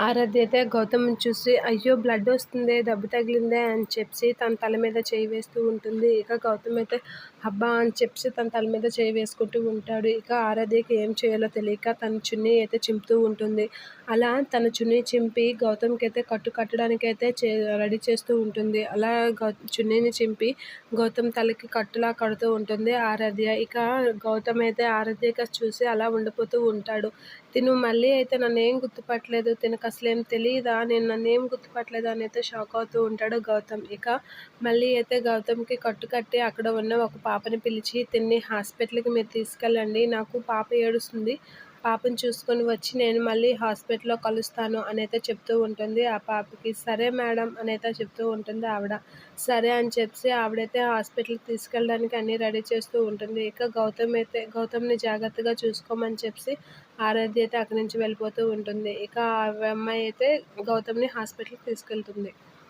ఆరాధ్య అయితే గౌతమ్ని చూసి అయ్యో బ్లడ్ వస్తుంది దెబ్బ తగిలిందే అని చెప్పి తన తల మీద చేయి వేస్తూ ఉంటుంది. ఇక గౌతమ్ అయితే అబ్బా అని చెప్పి తన తల మీద చేయి వేసుకుంటూ ఉంటాడు. ఇక ఆరాధ్యకి ఏం చేయాలో తెలియక తన చున్నీ అయితే చింపుతూ ఉంటుంది. అలా తన చున్నీ చింపి గౌతమ్కి అయితే కట్టు కట్టడానికి అయితే చే రెడీ చేస్తూ ఉంటుంది. అలా గౌ చున్నీని చింపి గౌతమ్ తలకి కట్టులా కడుతూ ఉంటుంది ఆరాధ్య. ఇక గౌతమ్ అయితే ఆరాధ్యగా చూసి అలా ఉండిపోతూ ఉంటాడు. తిను మళ్ళీ అయితే నన్ను ఏం గుర్తుపట్టలేదు. తినక అసలేం తెలియదా నేను నన్ను ఏం గుర్తుపట్టలేదు అని అయితే షాక్ అవుతూ ఉంటాడు గౌతమ్. ఇక మళ్ళీ అయితే గౌతమ్కి కట్టు కట్టి అక్కడ ఉన్న ఒక పాపని పిలిచి తిన్ని హాస్పిటల్కి మీరు తీసుకెళ్ళండి. నాకు పాప ఏడుస్తుంది. పాపను చూసుకొని వచ్చి నేను మళ్ళీ హాస్పిటల్లో కలుస్తాను అని అయితే చెప్తూ ఉంటుంది. ఆ పాపకి సరే మేడం అని అయితే చెప్తూ ఉంటుంది ఆవిడ. సరే అని చెప్పి ఆవిడైతే హాస్పిటల్కి తీసుకెళ్ళడానికి అన్నీ రెడీ చేస్తూ ఉంటుంది. ఇక గౌతమ్ అయితే గౌతమ్ని జాగ్రత్తగా చూసుకోమని చెప్పి ఆరాధ్య అయితే అక్కడి నుంచి వెళ్ళిపోతూ ఉంటుంది. ఇక ఆ అమ్మాయి అయితే గౌతమ్ని హాస్పిటల్కి తీసుకెళ్తుంది.